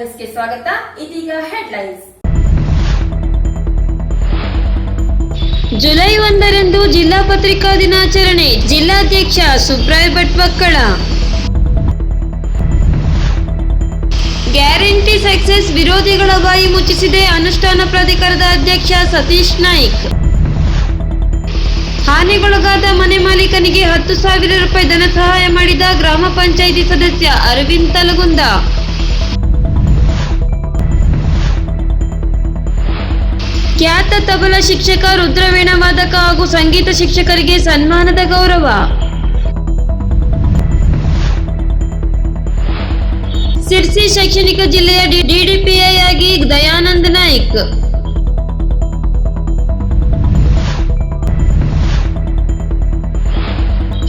ನ್ಯೂಸ್ಗೆ ಸ್ವಾಗತ. ಇದೀಗ ಹೆಡ್ಲೈನ್ಸ್. ಜುಲೈ ಒಂದರಂದು ಜಿಲ್ಲಾ ಪತ್ರಿಕಾ ದಿನಾಚರಣೆ. ಜಿಲ್ಲಾಧ್ಯಕ್ಷ ಸುಬ್ರಾಯ್ ಭಟ್ ಮಕ್ಕಳ. ಗ್ಯಾರಂಟಿ ಸಕ್ಸೆಸ್ ವಿರೋಧಿಗಳ ಬಾಯಿ ಮುಚ್ಚಿಸಿದೆ ಅನುಷ್ಠಾನ ಪ್ರಾಧಿಕಾರದ ಅಧ್ಯಕ್ಷ ಸತೀಶ್ ನಾಯ್ಕ್. ಹಾನಿಗೊಳಗಾದ ಮನೆ ಮಾಲೀಕನಿಗೆ ಹತ್ತು ಸಾವಿರ ರೂಪಾಯಿ ಧನ ಸಹಾಯ ಮಾಡಿದ ಗ್ರಾಮ ಪಂಚಾಯಿತಿ ಸದಸ್ಯ ಅರವಿಂದ್ ತಲಗುಂದ. ಖ್ಯಾತ ತಬಲ ಶಿಕ್ಷಕ, ರುದ್ರವೀಣ ವಾದಕ ಹಾಗೂ ಸಂಗೀತ ಶಿಕ್ಷಕರಿಗೆ ಸನ್ಮಾನದ ಗೌರವ. ಸಿರ್ಸಿ ಶೈಕ್ಷಣಿಕ ಜಿಲ್ಲೆಯ ಡಿಡಿಪಿಐ ಆಗಿ ದಯಾನಂದ ನಾಯ್ಕ್.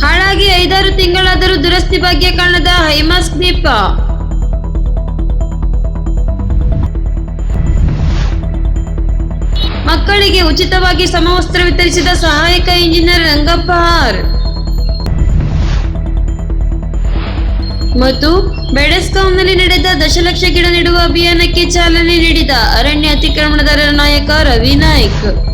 ಹಾಳಾಗಿ ಐದಾರು ತಿಂಗಳಾದರೂ ದುರಸ್ತಿ ಭಾಗ್ಯ ಕಾಣದ ಹೈಮಾಸ್ಕ್ ದೀಪ. ಮಕ್ಕಳಿಗೆ ಉಚಿತವಾಗಿ ಸಮವಸ್ತ್ರ ವಿತರಿಸಿದ ಸಹಾಯಕ ಇಂಜಿನಿಯರ್ ರಂಗಪ್ಪ ಆರ್. ಮತ್ತು ಬೆಡಸ್ಕಾಂನಲ್ಲಿ ನಡೆದ ದಶಲಕ್ಷ ಗಿಡ ನೆಡುವ ಅಭಿಯಾನಕ್ಕೆ ಚಾಲನೆ ನೀಡಿದ ಅರಣ್ಯ ಅತಿಕ್ರಮಣದಾರರ ನಾಯಕ ರವಿ ನಾಯ್ಕ್.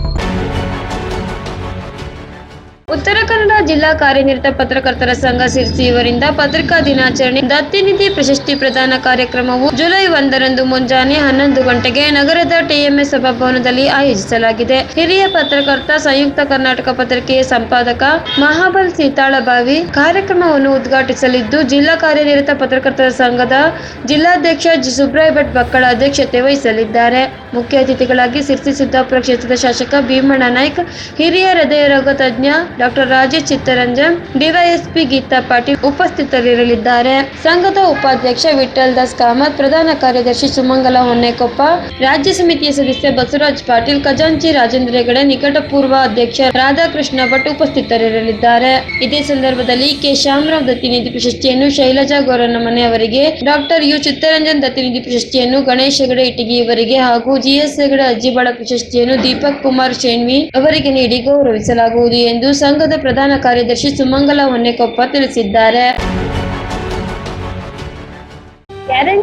ಉತ್ತರ ಕನ್ನಡ ಜಿಲ್ಲಾ ಕಾರ್ಯನಿರತ ಪತ್ರಕರ್ತರ ಸಂಘ ಸಿರ್ಸಿ ಇವರಿಂದ ಪತ್ರಿಕಾ ದಿನಾಚರಣೆ, ದತ್ತಿನಿಧಿ ಪ್ರಶಸ್ತಿ ಪ್ರದಾನ ಕಾರ್ಯಕ್ರಮವು ಜುಲೈ ಒಂದರಂದು ಮುಂಜಾನೆ ಹನ್ನೊಂದು ಗಂಟೆಗೆ ನಗರದ ಟಿಎಂಎಸ್ ಸಭಾಭವನದಲ್ಲಿ ಆಯೋಜಿಸಲಾಗಿದೆ. ಹಿರಿಯ ಪತ್ರಕರ್ತ, ಸಂಯುಕ್ತ ಕರ್ನಾಟಕ ಪತ್ರಿಕೆಯ ಸಂಪಾದಕ ಮಹಾಬಲ್ ಸೀತಾಳಬಾವಿ ಕಾರ್ಯಕ್ರಮವನ್ನು ಉದ್ಘಾಟಿಸಲಿದ್ದು, ಜಿಲ್ಲಾ ಕಾರ್ಯನಿರತ ಪತ್ರಕರ್ತರ ಸಂಘದ ಜಿಲ್ಲಾಧ್ಯಕ್ಷ ಜಿ ಸುಬ್ರಾಯ್ ಭಟ್ ಬಕ್ಕಳ ಅಧ್ಯಕ್ಷತೆ ವಹಿಸಲಿದ್ದಾರೆ. ಮುಖ್ಯ ಅತಿಥಿಗಳಾಗಿ ಸಿರ್ಸಿ ಸಿದ್ದಾಪುರ ಕ್ಷೇತ್ರದ ಶಾಸಕ ಭೀಮಣ್ಣ ನಾಯ್ಕ, ಹಿರಿಯ ಹೃದಯ ರೋಗ ತಜ್ಞ ಡಾಕ್ಟರ್ ರಾಜೇಶ್ ಚಿತ್ತರಂಜನ್, ಡಿವೈಎಸ್ಪಿ ಗೀತಾ ಪಾಟೀಲ್ ಉಪಸ್ಥಿತರಿರಲಿದ್ದಾರೆ. ಸಂಘದ ಉಪಾಧ್ಯಕ್ಷ ವಿಠಲ್ ದಾಸ್ ಕಾಮತ್, ಪ್ರಧಾನ ಕಾರ್ಯದರ್ಶಿ ಸುಮಂಗಲ ಹೊನ್ನೆಕೊಪ್ಪ, ರಾಜ್ಯ ಸಮಿತಿಯ ಸದಸ್ಯ ಬಸವರಾಜ್ ಪಾಟೀಲ್, ಖಜಾಂಚಿ ರಾಜೇಂದ್ರ ಹೆಗಡೆ, ನಿಕಟಪೂರ್ವ ಅಧ್ಯಕ್ಷ ರಾಧಾಕೃಷ್ಣ ಭಟ್ ಉಪಸ್ಥಿತರಿರಲಿದ್ದಾರೆ. ಇದೇ ಸಂದರ್ಭದಲ್ಲಿ ಕೆ. ಶ್ಯಾಮರಾವ್ ದತ್ತಿನಿಧಿ ಪ್ರಶಸ್ತಿಯನ್ನು ಶೈಲಜಾ ಗೌರನ ಮನೆಯವರಿಗೆ ಡಾಕ್ಟರ್ ಯು. ಚಿತ್ತರಂಜನ್ ದತ್ತಿನಿಧಿ ಪ್ರಶಸ್ತಿಯನ್ನು ಗಣೇಶ್ ಹೆಗಡೆ ಇಟಗಿ ಇವರಿಗೆ ಹಾಗೂ ಜಿಎಸ್ ಹೆಗಡೆ ಅಜ್ಜಿಬಾಳ ಪ್ರಶಸ್ತಿಯನ್ನು ದೀಪಕ್ ಕುಮಾರ್ ಶೇಣ್ವಿ ಅವರಿಗೆ ನೀಡಿ ಗೌರವಿಸಲಾಗುವುದು ಎಂದು ಸಂಘದ ಪ್ರಧಾನ ಕಾರ್ಯದರ್ಶಿ ಸುಮಂಗಲ ಹೊನ್ನೆಕೊಪ್ಪ ತಿಳಿಸಿದ್ದಾರೆ.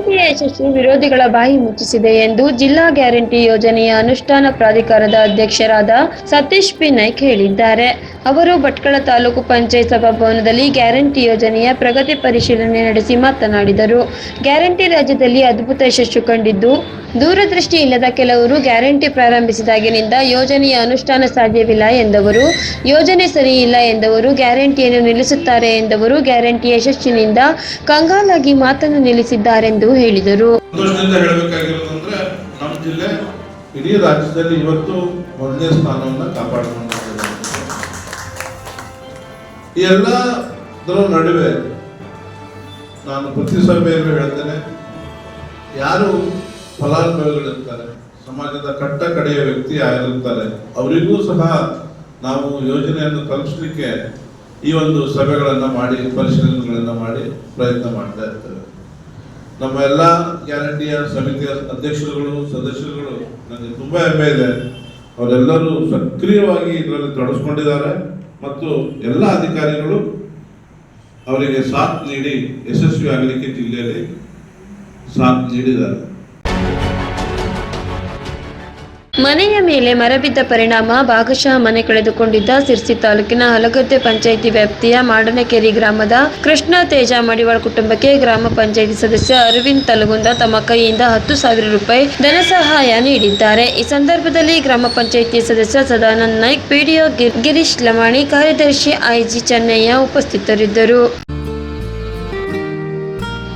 ಗ್ಯಾರಂಟಿಯ ಯಶಸ್ಸು ವಿರೋಧಿಗಳ ಬಾಯಿ ಮುಚ್ಚಿಸಿದೆ ಎಂದು ಜಿಲ್ಲಾ ಗ್ಯಾರಂಟಿ ಯೋಜನೆಯ ಅನುಷ್ಠಾನ ಪ್ರಾಧಿಕಾರದ ಅಧ್ಯಕ್ಷರಾದ ಸತೀಶ್ ಪಿ. ನಾಯ್ಕ್ ಹೇಳಿದ್ದಾರೆ. ಅವರು ಭಟ್ಕಳ ತಾಲೂಕು ಪಂಚಾಯತ್ ಸಭಾಭವನದಲ್ಲಿ ಗ್ಯಾರಂಟಿ ಯೋಜನೆಯ ಪ್ರಗತಿ ಪರಿಶೀಲನೆ ನಡೆಸಿ ಮಾತನಾಡಿದರು. ಗ್ಯಾರಂಟಿ ರಾಜ್ಯದಲ್ಲಿ ಅದ್ಭುತ ಯಶಸ್ಸು ಕಂಡಿದ್ದು, ದೂರದೃಷ್ಟಿ ಇಲ್ಲದ ಕೆಲವರು ಗ್ಯಾರಂಟಿ ಪ್ರಾರಂಭಿಸಿದಾಗಿನಿಂದ ಯೋಜನೆಯ ಅನುಷ್ಠಾನ ಸಾಧ್ಯವಿಲ್ಲ ಎಂದವರು, ಯೋಜನೆ ಸರಿಯಿಲ್ಲ ಎಂದವರು ಗ್ಯಾರಂಟಿಯನ್ನು ನಿಲ್ಲಿಸುತ್ತಾರೆ ಎಂದವರು ಗ್ಯಾರಂಟಿ ಯಶಸ್ಸಿನಿಂದ ಕಂಗಾಲಾಗಿ ಮಾತನ್ನು ನಿಲ್ಲಿಸಿದ್ದಾರೆಂದು ಹೇಳಿದರು. ಸಂತೋಷದಿಂದ ಹೇಳಬೇಕಾಗಿರೋದಂದ್ರೆ ನಮ್ಮ ಜಿಲ್ಲೆ ಇಡೀ ರಾಜ್ಯದಲ್ಲಿ ಇವತ್ತು ಮೊದಲನೇ ಸ್ಥಾನವನ್ನು ಈ ಎಲ್ಲದರ ನಡುವೆ ನಾನು ಪ್ರತಿ ಸಭೆಯಲ್ಲೂ ಹೇಳ್ತೇನೆ, ಯಾರು ಫಲಾನುಭವಿಗಳಿರ್ತಾರೆ ಸಮಾಜದ ಕಟ್ಟ ಕಡೆಯ ವ್ಯಕ್ತಿ ಆಗಿರುತ್ತಾರೆ, ಅವರಿಗೂ ಸಹ ನಾವು ಯೋಜನೆಯನ್ನು ತಲುಪಿಸಲಿಕ್ಕೆ ಈ ಒಂದು ಸಭೆಗಳನ್ನು ಮಾಡಿ, ಪರಿಶೀಲನೆಗಳನ್ನು ಮಾಡಿ ಪ್ರಯತ್ನ ಮಾಡ್ತಾ ಇರ್ತೇವೆ. ನಮ್ಮ ಎಲ್ಲ ಗ್ಯಾರಂಟಿಯ ಸಮಿತಿಯ ಅಧ್ಯಕ್ಷರುಗಳು, ಸದಸ್ಯರುಗಳು ನನಗೆ ತುಂಬ ಹೆಮ್ಮೆ ಇದೆ. ಅವರೆಲ್ಲರೂ ಸಕ್ರಿಯವಾಗಿ ಇದರಲ್ಲಿ ತೊಡಗಿಸ್ಕೊಂಡಿದ್ದಾರೆ ಮತ್ತು ಎಲ್ಲ ಅಧಿಕಾರಿಗಳು ಅವರಿಗೆ ಸಾಥ್ ನೀಡಿ ಯಶಸ್ವಿ ಆಗಲಿಕ್ಕೆ ಜಿಲ್ಲೆಯಲ್ಲಿ ಸಾಥ್ ನೀಡಿದ್ದಾರೆ. ಮನೆಯ ಮೇಲೆ ಮರಬಿದ್ದ ಪರಿಣಾಮ ಭಾಗಶಃ ಮನೆ ಕಳೆದುಕೊಂಡಿದ್ದ ಸಿರ್ಸಿ ತಾಲೂಕಿನ ಹಲಗದ್ದೆ ಪಂಚಾಯಿತಿ ವ್ಯಾಪ್ತಿಯ ಮಾಡನಕೆರೆ ಗ್ರಾಮದ ಕೃಷ್ಣ ತೇಜ ಮಡಿವಾಳ್ ಕುಟುಂಬಕ್ಕೆ ಗ್ರಾಮ ಪಂಚಾಯಿತಿ ಸದಸ್ಯ ಅರವಿಂದ್ ತಲಗುಂದ ತಮ್ಮ ಕೈಯಿಂದ ಹತ್ತು ಸಾವಿರ ರೂಪಾಯಿ ಧನ ಸಹಾಯ ನೀಡಿದ್ದಾರೆ. ಈ ಸಂದರ್ಭದಲ್ಲಿ ಗ್ರಾಮ ಪಂಚಾಯಿತಿ ಸದಸ್ಯ ಸದಾನಂದ್ ನಾಯ್ಕ್ ಪಿಡಿಒ ಗಿರೀಶ್ ಲಮಾಣಿ, ಕಾರ್ಯದರ್ಶಿ ಐಜಿ ಚೆನ್ನಯ್ಯ ಉಪಸ್ಥಿತರಿದ್ದರು.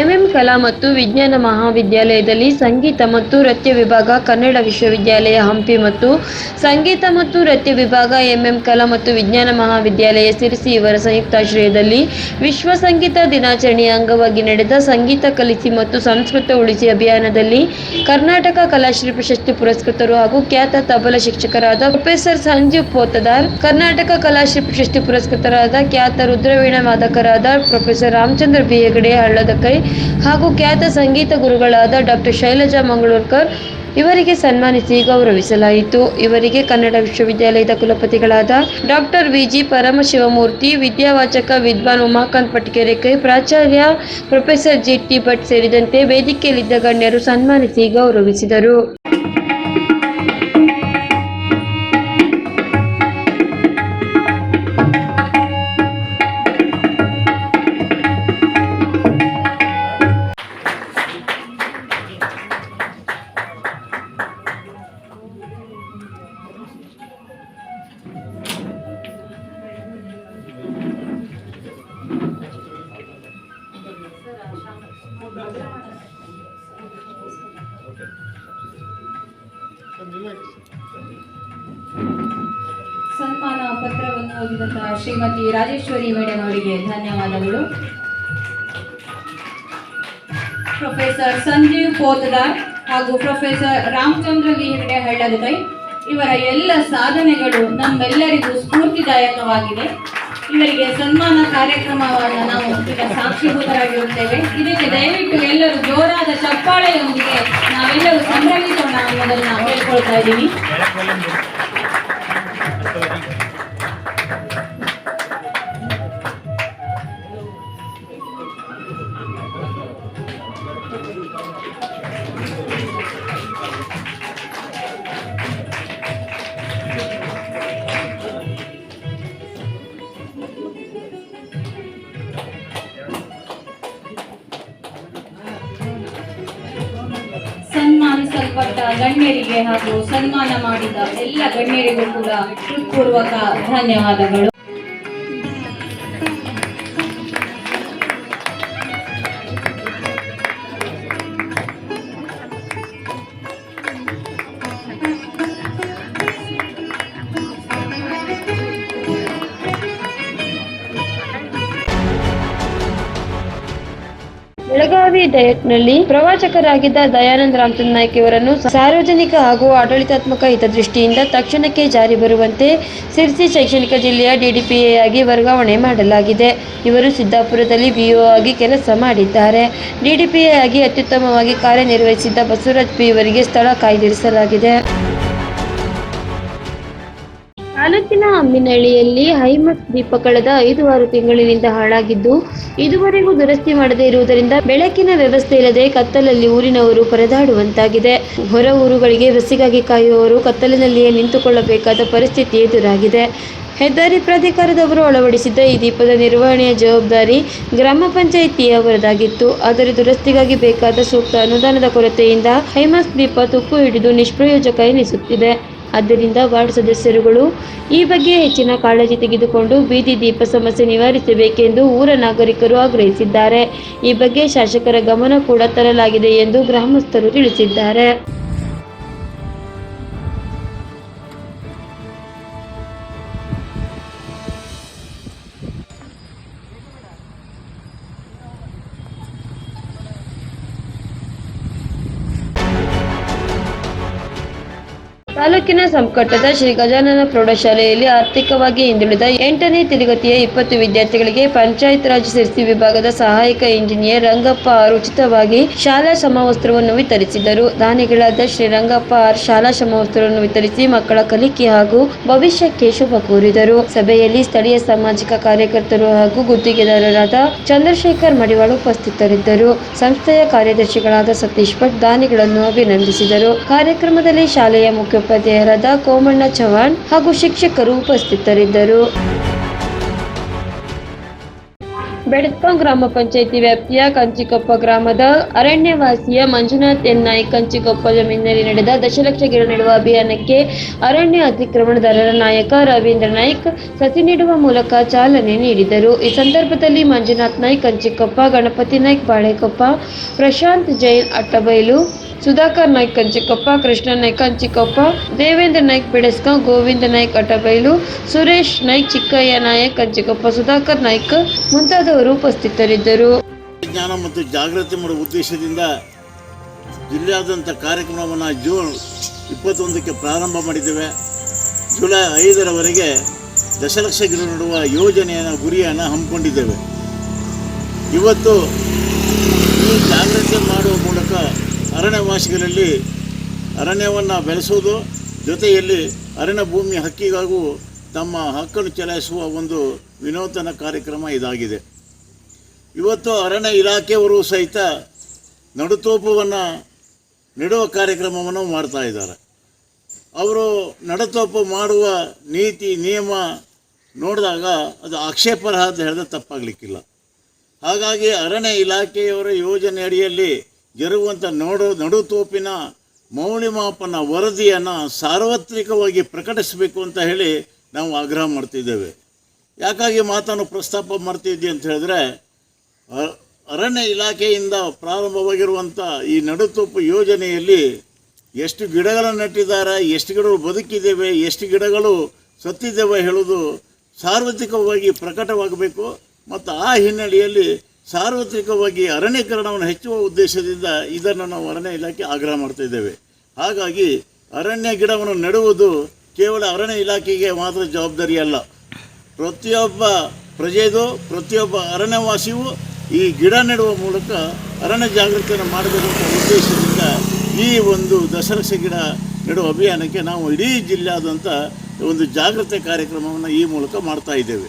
ಎಂಎಂ ಕಲಾ ಮತ್ತು ವಿಜ್ಞಾನ ಮಹಾವಿದ್ಯಾಲಯದಲ್ಲಿ ಸಂಗೀತ ಮತ್ತು ನೃತ್ಯ ವಿಭಾಗ, ಕನ್ನಡ ವಿಶ್ವವಿದ್ಯಾಲಯ ಹಂಪಿ ಮತ್ತು ಸಂಗೀತ ಮತ್ತು ನೃತ್ಯ ವಿಭಾಗ, ಎಂಎಂ ಕಲಾ ಮತ್ತು ವಿಜ್ಞಾನ ಮಹಾವಿದ್ಯಾಲಯ ಸಿರಿಸಿ ಇವರ ಸಂಯುಕ್ತಾಶ್ರಯದಲ್ಲಿ ವಿಶ್ವ ಸಂಗೀತ ದಿನಾಚರಣೆಯ ಅಂಗವಾಗಿ ನಡೆದ ಸಂಗೀತ ಕಲಿಸಿ ಮತ್ತು ಸಂಸ್ಕೃತ ಉಳಿಸಿ ಅಭಿಯಾನದಲ್ಲಿ ಕರ್ನಾಟಕ ಕಲಾಶ್ರೀ ಪ್ರಶಸ್ತಿ ಪುರಸ್ಕೃತರು ಹಾಗೂ ಖ್ಯಾತ ತಬಲ ಶಿಕ್ಷಕರಾದ ಪ್ರೊಫೆಸರ್ ಸಂಜೀವ್ ಪೋತದಾರ್, ಕರ್ನಾಟಕ ಕಲಾಶ್ರೀ ಪ್ರಶಸ್ತಿ ಪುರಸ್ಕೃತರಾದ ಖ್ಯಾತ ರುದ್ರವೀಣ ವಾದಕರಾದ professor Ramachandra B Hegde Halladakai ಹಾಗೂ ಖ್ಯಾತ ಸಂಗೀತ ಗುರುಗಳಾದ ಡಾಕ್ಟರ್ ಶೈಲಜಾ ಮಂಗಳೂರ್ಕರ್ ಇವರಿಗೆ ಸನ್ಮಾನಿಸಿ ಗೌರವಿಸಲಾಯಿತು. ಇವರಿಗೆ ಕನ್ನಡ ವಿಶ್ವವಿದ್ಯಾಲಯದ ಕುಲಪತಿಗಳಾದ ಡಾಕ್ಟರ್ ವಿಜಿ ಪರಮಶಿವಮೂರ್ತಿ, ವಿದ್ಯಾವಾಚಕ ವಿದ್ವಾನ್ ಉಮಾಕಾಂತ್ ಪಟ್ಕೆರೆ ಕೈ, ಪ್ರಾಚಾರ್ಯ ಪ್ರೊಫೆಸರ್ ಜಿ ಟಿ ಭಟ್ ಸೇರಿದಂತೆ ವೇದಿಕೆಯಲ್ಲಿದ್ದ ಗಣ್ಯರು ಸನ್ಮಾನಿಸಿ ಗೌರವಿಸಿದರು. ಓದಿದಂತಹ ಶ್ರೀಮತಿ ರಾಜೇಶ್ವರಿ ಮೇಡಮ್ ಅವರಿಗೆ ಧನ್ಯವಾದಗಳು. ಪ್ರೊಫೆಸರ್ ಸಂಜೀವ್ ಪೋತದಾರ್ ಹಾಗೂ ಪ್ರೊಫೆಸರ್ ರಾಮಚಂದ್ರ ವಿ ಹೆಗಡೆ ಹಳ್ಳದಕೈ ಇವರ ಎಲ್ಲ ಸಾಧನೆಗಳು ನಮ್ಮೆಲ್ಲರಿಗೂ ಸ್ಫೂರ್ತಿದಾಯಕವಾಗಿದೆ. ಇವರಿಗೆ ಸನ್ಮಾನ ಕಾರ್ಯಕ್ರಮವನ್ನು ನಾವು ಈಗ ಸಾಕ್ಷಿಭೂತರಾಗಿರುತ್ತೇವೆ. ಇದಕ್ಕೆ ದಯವಿಟ್ಟು ಎಲ್ಲರೂ ಜೋರಾದ ಚಪ್ಪಾಳೆಯೊಂದಿಗೆ ನಾವೆಲ್ಲರೂ ಸಂಭ್ರಮಿಸೋಣ ಅನ್ನೋದನ್ನು ಹೇಳ್ಕೊಳ್ತಾ ಇದ್ದೀನಿ ಸನ್ಮಾನಿಸಲ್ಪಟ್ಟ ಗಣ್ಯರಿಗೆ ಹಾಗೂ ಸನ್ಮಾನ ಮಾಡಿದ ಎಲ್ಲ ಗಣ್ಯರಿಗೂ ಕೂಡ ಹೃತ್ಪೂರ್ವಕ ಧನ್ಯವಾದಗಳು. ಬೆಳಗಾವಿ ಡಯಟ್ನಲ್ಲಿ ಪ್ರವಾಚಕರಾಗಿದ್ದ ದಯಾನಂದ ರಾಮಚಂದ್ರ ನಾಯ್ಕ ಇವರನ್ನು ಸಾರ್ವಜನಿಕ ಹಾಗೂ ಆಡಳಿತಾತ್ಮಕ ಹಿತದೃಷ್ಟಿಯಿಂದ ತಕ್ಷಣಕ್ಕೆ ಜಾರಿ ಬರುವಂತೆ ಸಿರ್ಸಿ ಶೈಕ್ಷಣಿಕ ಜಿಲ್ಲೆಯ ಡಿಡಿಪಿಎ ಆಗಿ ವರ್ಗಾವಣೆ ಮಾಡಲಾಗಿದೆ. ಇವರು ಸಿದ್ದಾಪುರದಲ್ಲಿ ಬಿಒ ಆಗಿ ಕೆಲಸ ಮಾಡಿದ್ದಾರೆ. ಡಿಡಿಪಿಎ ಆಗಿ ಅತ್ಯುತ್ತಮವಾಗಿ ಕಾರ್ಯನಿರ್ವಹಿಸಿದ್ದ ಬಸವರಾಜ್ ಪಿ ಇವರಿಗೆ ಸ್ಥಳ ಕಾಯ್ದಿರಿಸಲಾಗಿದೆ. ಅಮ್ಮಿನಹಳ್ಳಿಯಲ್ಲಿ ಹೈಮಸ್ ದೀಪ ಕಳೆದ ಐದು ಆರು ತಿಂಗಳಿನಿಂದ ಹಾಳಾಗಿದ್ದು, ಇದುವರೆಗೂ ದುರಸ್ತಿ ಮಾಡದೇ ಇರುವುದರಿಂದ ಬೆಳಕಿನ ವ್ಯವಸ್ಥೆ ಇಲ್ಲದೆ ಕತ್ತಲಲ್ಲಿ ಊರಿನವರು ಪರದಾಡುವಂತಾಗಿದೆ. ಹೊರ ಊರುಗಳಿಗೆ ಬಸ್ಸಿಗಾಗಿ ಕಾಯುವವರು ಕತ್ತಲಿನಲ್ಲಿಯೇ ನಿಂತುಕೊಳ್ಳಬೇಕಾದ ಪರಿಸ್ಥಿತಿ ಎದುರಾಗಿದೆ. ಹೆದ್ದಾರಿ ಪ್ರಾಧಿಕಾರದವರು ಅಳವಡಿಸಿದ್ದ ಈ ದೀಪದ ನಿರ್ವಹಣೆಯ ಜವಾಬ್ದಾರಿ ಗ್ರಾಮ ಪಂಚಾಯಿತಿಯವರದಾಗಿತ್ತು ಆದರೆ ದುರಸ್ತಿಗಾಗಿ ಬೇಕಾದ ಸೂಕ್ತ ಅನುದಾನದ ಕೊರತೆಯಿಂದ ಹೈಮಸ್ ದೀಪ ತುಕ್ಕು ಹಿಡಿದು ನಿಷ್ಪ್ರಯೋಜಕ ಎನಿಸುತ್ತಿದೆ. ಆದ್ದರಿಂದ ವಾರ್ಡ್ ಸದಸ್ಯರುಗಳು ಈ ಬಗ್ಗೆ ಹೆಚ್ಚಿನ ಕಾಳಜಿ ತೆಗೆದುಕೊಂಡು ಬೀದಿ ದೀಪ ಸಮಸ್ಯೆ ನಿವಾರಿಸಬೇಕೆಂದು ಊರ ನಾಗರಿಕರು ಆಗ್ರಹಿಸಿದ್ದಾರೆ. ಈ ಬಗ್ಗೆ ಶಾಸಕರ ಗಮನ ಕೂಡ ತರಲಾಗಿದೆ ಎಂದು ಗ್ರಾಮಸ್ಥರು ತಿಳಿಸಿದ್ದಾರೆ. ತಾಲೂಕಿನ ಸಂಕಟದ ಶ್ರೀ ಗಜಾನನ ಪ್ರೌಢಶಾಲೆಯಲ್ಲಿ ಆರ್ಥಿಕವಾಗಿ ಹಿಂದುಳಿದ ಎಂಟನೇ ತರಗತಿಯ ಇಪ್ಪತ್ತು ವಿದ್ಯಾರ್ಥಿಗಳಿಗೆ ಪಂಚಾಯತ್ ರಾಜ್ ಸಿರ್ಸಿ ವಿಭಾಗದ ಸಹಾಯಕ ಇಂಜಿನಿಯರ್ ರಂಗಪ್ಪ ಆರ್ ಉಚಿತವಾಗಿ ಶಾಲಾ ಸಮವಸ್ತ್ರವನ್ನು ವಿತರಿಸಿದರು. ದಾನಿಗಳಾದ ಶ್ರೀ ರಂಗಪ್ಪ ಆರ್ ಶಾಲಾ ಸಮವಸ್ತ್ರವನ್ನು ವಿತರಿಸಿ ಮಕ್ಕಳ ಕಲಿಕೆ ಹಾಗೂ ಭವಿಷ್ಯಕ್ಕೆ ಶುಭ ಕೋರಿದರು. ಸಭೆಯಲ್ಲಿ ಸ್ಥಳೀಯ ಸಾಮಾಜಿಕ ಕಾರ್ಯಕರ್ತರು ಹಾಗೂ ಗುತ್ತಿಗೆದಾರರಾದ ಚಂದ್ರಶೇಖರ್ ಮಡಿವಾಳ ಉಪಸ್ಥಿತರಿದ್ದರು. ಸಂಸ್ಥೆಯ ಕಾರ್ಯದರ್ಶಿಗಳಾದ ಸತೀಶ್ ಭಟ್ ದಾನಿಗಳನ್ನು ಅಭಿನಂದಿಸಿದರು. ಕಾರ್ಯಕ್ರಮದಲ್ಲಿ ಶಾಲೆಯ ಮುಖ್ಯೋಪಾಧ್ಯಾಯರಾದ ಕೋಮಣ್ಣ ಚವಾಣ್ ಹಾಗೂ ಶಿಕ್ಷಕರು ಉಪಸ್ಥಿತರಿದ್ದರು. ಬೆಡತ್ಪ ಗ್ರಾಮ ಪಂಚಾಯಿತಿ ವ್ಯಾಪ್ತಿಯ ಕಂಚಿಕೊಪ್ಪ ಗ್ರಾಮದ ಅರಣ್ಯವಾಸಿಯ ಮಂಜುನಾಥ್ ಎನ್ ನಾಯ್ಕ್ ಕಂಚಿಕೊಪ್ಪ ಜಮೀನಿನಲ್ಲಿ ನಡೆದ ದಶಲಕ್ಷ ಗಿಡ ನೆಡುವ ಅಭಿಯಾನಕ್ಕೆ ಅರಣ್ಯ ಅತಿಕ್ರಮಣದಾರರ ನಾಯಕ ರವೀಂದ್ರ ನಾಯ್ಕ್ ಸಸಿ ನೀಡುವ ಮೂಲಕ ಚಾಲನೆ ನೀಡಿದರು. ಈ ಸಂದರ್ಭದಲ್ಲಿ ಮಂಜುನಾಥ್ ನಾಯ್ಕ್, ಕಂಚಿಕೊಪ್ಪ, ಗಣಪತಿ ನಾಯ್ಕ್, ಬಾಳೆಕೊಪ್ಪ, ಪ್ರಶಾಂತ್ ಜೈನ್, ಅಟ್ಟಬೈಲು ಸುಧಾಕರ್ ನಾಯ್ಕ್, ಕಂಚಿಕೊಪ್ಪ, ಕೃಷ್ಣ ನಾಯ್ಕ್, ಕಂಚಿಕೊಪ್ಪ, ದೇವೇಂದ್ರ ನಾಯ್ಕ್, ಬಿಡಸ್ಕ, ಗೋವಿಂದ ನಾಯ್ಕ್, ಅಟಬೈಲು, ಸುರೇಶ್ ನಾಯ್ಕ್, ಚಿಕ್ಕಯ್ಯ ನಾಯಕ್, ಕಂಚಿಕೊಪ್ಪ, ಸುಧಾಕರ್ ನಾಯ್ಕ್ ಮುಂತಾದವರು ಉಪಸ್ಥಿತರಿದ್ದರು. ಜ್ಞಾನ ಮತ್ತು ಜಾಗೃತಿ ಮಾಡುವ ಉದ್ದೇಶದಿಂದ ಜಿಲ್ಲೆಯಾದ್ಯಂತ ಕಾರ್ಯಕ್ರಮವನ್ನು ಜೂನ್ ಇಪ್ಪತ್ತೊಂದಕ್ಕೆ ಪ್ರಾರಂಭ ಮಾಡಿದ್ದೇವೆ. ಜುಲೈ ಐದರವರೆಗೆ ದಶಲಕ್ಷ ಗಿಡ ನಡುವ ಯೋಜನೆಯ ಗುರಿಯನ್ನು ಹಮ್ಮಿಕೊಂಡಿದ್ದೇವೆ. ಇವತ್ತು ಈ ಜಾಗೃತಿ ಮಾಡುವ ಮೂಲಕ ಅರಣ್ಯವಾಸಿಗಳಲ್ಲಿ ಅರಣ್ಯವನ್ನು ಬೆಳೆಸುವುದು ಜೊತೆಯಲ್ಲಿ ಅರಣ್ಯ ಭೂಮಿ ಹಕ್ಕಿಗಾಗೂ ತಮ್ಮ ಹಕ್ಕನ್ನು ಚಲಾಯಿಸುವ ಒಂದು ವಿನೂತನ ಕಾರ್ಯಕ್ರಮ ಇದಾಗಿದೆ. ಇವತ್ತು ಅರಣ್ಯ ಇಲಾಖೆಯವರು ಸಹಿತ ನಡುತೋಪವನ್ನು ನೆಡುವ ಕಾರ್ಯಕ್ರಮವನ್ನು ಮಾಡ್ತಾ ಇದ್ದಾರೆ. ಅವರು ನಡುತೋಪು ಮಾಡುವ ನೀತಿ, ನಿಯಮ ನೋಡಿದಾಗ ಅದು ಆಕ್ಷೇಪಾರ್ಹ ಅಂತ ಹೇಳಿದ್ರೆ ತಪ್ಪಾಗಲಿಕ್ಕಿಲ್ಲ. ಹಾಗಾಗಿ ಅರಣ್ಯ ಇಲಾಖೆಯವರ ಯೋಜನೆ ಅಡಿಯಲ್ಲಿ ಜರುಗುವಂಥ ನೋಡು, ನಡುತೋಪಿನ ಮೌಲ್ಯಮಾಪನ ವರದಿಯನ್ನು ಸಾರ್ವತ್ರಿಕವಾಗಿ ಪ್ರಕಟಿಸಬೇಕು ಅಂತ ಹೇಳಿ ನಾವು ಆಗ್ರಹ ಮಾಡ್ತಿದ್ದೇವೆ. ಯಾಕಾಗಿ ಮಾತನ್ನು ಪ್ರಸ್ತಾಪ ಮಾಡ್ತಿದ್ದೀವಿ ಅಂತ ಹೇಳಿದ್ರೆ ಅರಣ್ಯ ಇಲಾಖೆಯಿಂದ ಪ್ರಾರಂಭವಾಗಿರುವಂಥ ಈ ನಡುತೋಪು ಯೋಜನೆಯಲ್ಲಿ ಎಷ್ಟು ಗಿಡಗಳನ್ನು ನೆಟ್ಟಿದ್ದಾರೆ, ಎಷ್ಟು ಗಿಡಗಳು ಬದುಕಿದ್ದೇವೆ ಎಷ್ಟು ಗಿಡಗಳು ಸತ್ತಿದ್ದೇವೆ ಹೇಳೋದು ಸಾರ್ವತ್ರಿಕವಾಗಿ ಪ್ರಕಟವಾಗಬೇಕು. ಮತ್ತು ಆ ಹಿನ್ನೆಲೆಯಲ್ಲಿ ಸಾರ್ವತ್ರಿಕವಾಗಿ ಅರಣ್ಯೀಕರಣವನ್ನು ಹೆಚ್ಚುವ ಉದ್ದೇಶದಿಂದ ಇದನ್ನು ನಾವು ಅರಣ್ಯ ಇಲಾಖೆ ಆಗ್ರಹ ಮಾಡ್ತಾ ಇದ್ದೇವೆ. ಹಾಗಾಗಿ ಅರಣ್ಯ ಗಿಡವನ್ನು ನೆಡುವುದು ಕೇವಲ ಅರಣ್ಯ ಇಲಾಖೆಗೆ ಮಾತ್ರ ಜವಾಬ್ದಾರಿ ಅಲ್ಲ. ಪ್ರತಿಯೊಬ್ಬ ಪ್ರಜೆಗೂ ಪ್ರತಿಯೊಬ್ಬ ಅರಣ್ಯವಾಸಿಯೂ ಈ ಗಿಡ ನೆಡುವ ಮೂಲಕ ಅರಣ್ಯ ಜಾಗೃತಿಯನ್ನು ಮಾಡಬೇಕಂತ ಉದ್ದೇಶದಿಂದ ಈ ಒಂದು ದಶಲಕ್ಷ ಗಿಡ ನೆಡುವ ಅಭಿಯಾನಕ್ಕೆ ನಾವು ಇಡೀ ಜಿಲ್ಲೆಯಾದಂಥ ಒಂದು ಜಾಗೃತಿ ಕಾರ್ಯಕ್ರಮವನ್ನು ಈ ಮೂಲಕ ಮಾಡ್ತಾ ಇದ್ದೇವೆ.